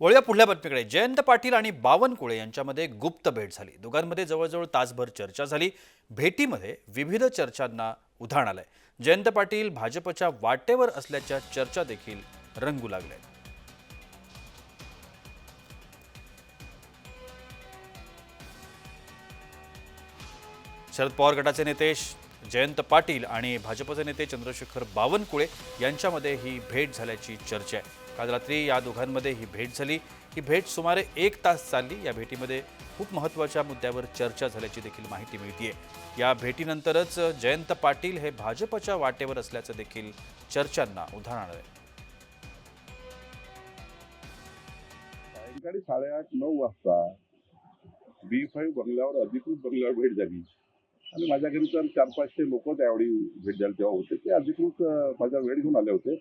वळूया पुढल्या बातमीकडे. जयंत पाटील आणि बावनकुळे यांच्यामध्ये गुप्त भेट झाली. दोघांमध्ये जवळजवळ तासभर चर्चा झाली. भेटीमध्ये विविध चर्चांना उधाण आलंय. जयंत पाटील भाजपच्या वाटेवर असल्याच्या चर्चा देखील रंगू लागल्या शरद पवार गटाचे नेते जयंत पाटील आणि भाजपचे नेते चंद्रशेखर बावनकुळे यांच्यामध्ये ही भेट झाल्याची चर्चा आहे. काल रात्री या दोघांमध्ये ही भेट झाली. ही भेट सुमारे एक तास चालली. या भेटीमध्ये खूप महत्त्वाच्या मुद्द्यावर चर्चा झाल्याची देखील माहिती मिळतीये. या भेटीनंतरच जयंत पाटील हे भाजपच्या वाटेवर असल्याचं देखील चर्चांना उदाहरण आहे. सायंकाळी साडेआठ नऊ वाजता बी फाईव्ह बंगल्यावर अधिकृत बंगल्यावर भेट झाली. आणि माझ्या घरी तर चार पाचशे लोक त्यावेळी भेट झाली तेव्हा होते. ते अधिकृत माझा वेळ घेऊन आले होते.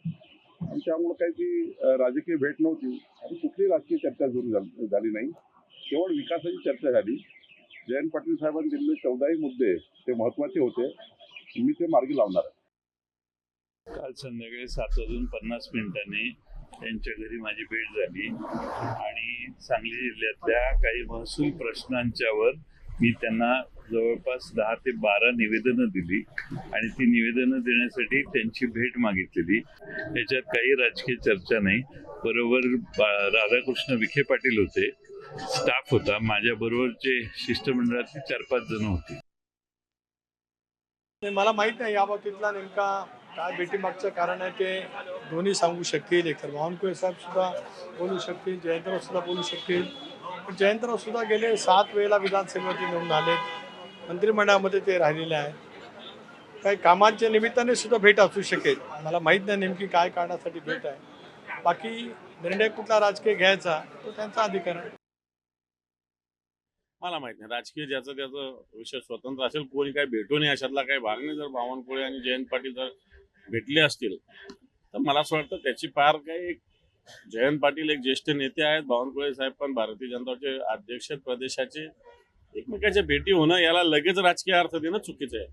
आणि त्यामुळे काही ती राजकीय भेट नव्हती. आणि कुठली राजकीय चर्चा सुरू झाली झाली नाही. केवळ विकासाची चर्चा झाली. जयंत पाटील साहेबांनी दिलेले चौदाही मुद्दे ते महत्त्वाचे होते. मी ते मार्गी लावणार आहे. काल संध्याकाळी सात वाजून पन्नास मिनिटांनी त्यांच्या घरी माझी भेट झाली. आणि सांगली जिल्ह्यातल्या काही महसूल प्रश्नांच्यावर मी त्यांना जवळपास दहा ते बारा निवेदनं दिली आणि ती निवेदनं देण्यासाठी त्यांची भेट मागितलेली. याच्यात काही राजकीय चर्चा नाही. बरोबर राधाकृष्ण विखे पाटील होते. स्टाफ होता. माझ्या बरोबरचे शिष्टमंडळातले चार पाच जण होते. मला माहीत नाही याबाबतीतला नेमका काय भेटीमागचं कारण आहे ते दोन्ही सांगू शकतील एकतर. बावनकुळे साहेब सुद्धा बोलू शकतील जयंतराव सुद्धा बोलू शकतील. पण जयंतराव सुद्धा गेले सात वेळेला विधानसभेवरती निवडून आलेत. मंत्रिमंडळामध्ये ते राहिलेले आहे. काही कामांच्या निमित्ताने सुद्धा भेट असू शकेल. मला माहीत नाही नेमकी काय कारणासाठी भेट आहे. बाकी निर्णय कुठला राजकीय घ्यायचा तो त्यांचा अधिकार आहे. मला माहीत नाही. राजकीय ज्याचं त्याचं विषय स्वतंत्र असेल कोणी काही भेटू नये अशातला काही भाग नाही. जर बावनकुळे आणि जयंत पाटील जर भेटले असतील तर मला असं वाटतं त्याची पार काही एक जयंत पाटील एक ज्येष्ठ नेते आहेत. बावनकुळे साहेब पण भारतीय जनता पक्षाचे अध्यक्ष प्रदेशाचे. एकमेकाच्या भेटी होणं याला लगेच राजकीय अर्थ देणं चुकीचं आहे.